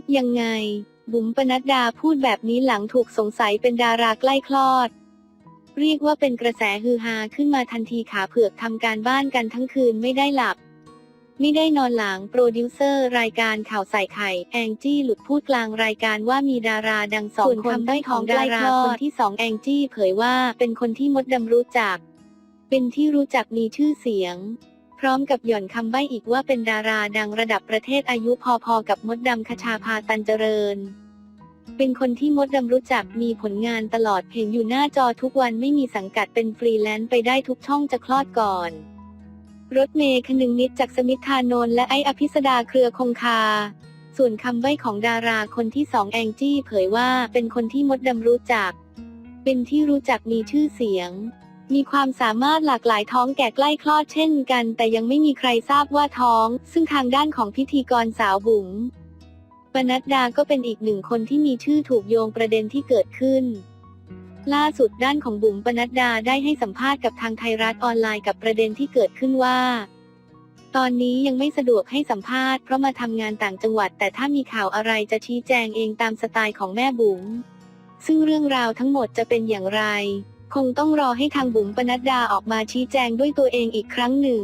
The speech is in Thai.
บยังไง บุ๋มปนัดดาพูดแบบนี้หลังถูกสงสัยเป็นดาราใกล้คลอด เรียกว่าเป็นกระแสฮือฮาขึ้นมาทันทีขาเผือกทำการบ้านกันทั้งคืนไม่ได้หลับ ไม่ได้นอนหลังโปรดิวเซอร์รายการข่าวใส่ไข่ แองจี้หลุดพูดกลางรายการว่ามีดาราดังสองส่วนคนคำใบ้ได้ขขอองงดาดาราราคคนนที่สองแองจี้เผยว่าเป็นคนที่มดดำรู้จัก เป็นที่รู้จักมีชื่อเสียง พร้อมกับหย่อนคำใบ้อีกว่าเป็นดาราดังระดับประเทศอายุพอๆกับมดดำคชาพาตันเจริญ เป็นคนที่มดดำรู้จักมีผลงานตลอดเห็นอยู่หน้าจอทุกวันไม่มีสังกัดเป็นฟรีแลนซ์ไปได้ทุกช่องจะคลอดก่อน รถเมย์คนึงนิดจากสมิทธานนท์และไออภิสดาเครือคงคา ส่วนคำใบ้ของดาราคนที่สองแองจี้เผยว่าเป็นคนที่มดดำรู้จัก เป็นที่รู้จักมีชื่อเสียง มีความสามารถหลากหลายท้องแก่ใกล้คลอดเช่นกัน แต่ยังไม่มีใครทราบว่าท้อง ซึ่งทางด้านของพิธีกรสาวบุ๋มปนัดดาก็เป็นอีกหนึ่งคนที่มีชื่อถูกโยงประเด็นที่เกิดขึ้น ล่าสุดด้านของบุ๋มปนัดดาได้ให้สัมภาษณ์กับทางไทยรัฐออนไลน์กับประเด็นที่เกิดขึ้นว่า ตอนนี้ยังไม่สะดวกให้สัมภาษณ์เพราะมาทำงานต่างจังหวัด แต่ถ้ามีข่าวอะไรจะชี้แจงเองตามสไตล์ของแม่บุ๋มซึ่งเรื่องราวทั้งหมดจะเป็นอย่างไร คงต้องรอให้ทางบุ๋มปนัดดาออกมาชี้แจงด้วยตัวเองอีกครั้งหนึ่ง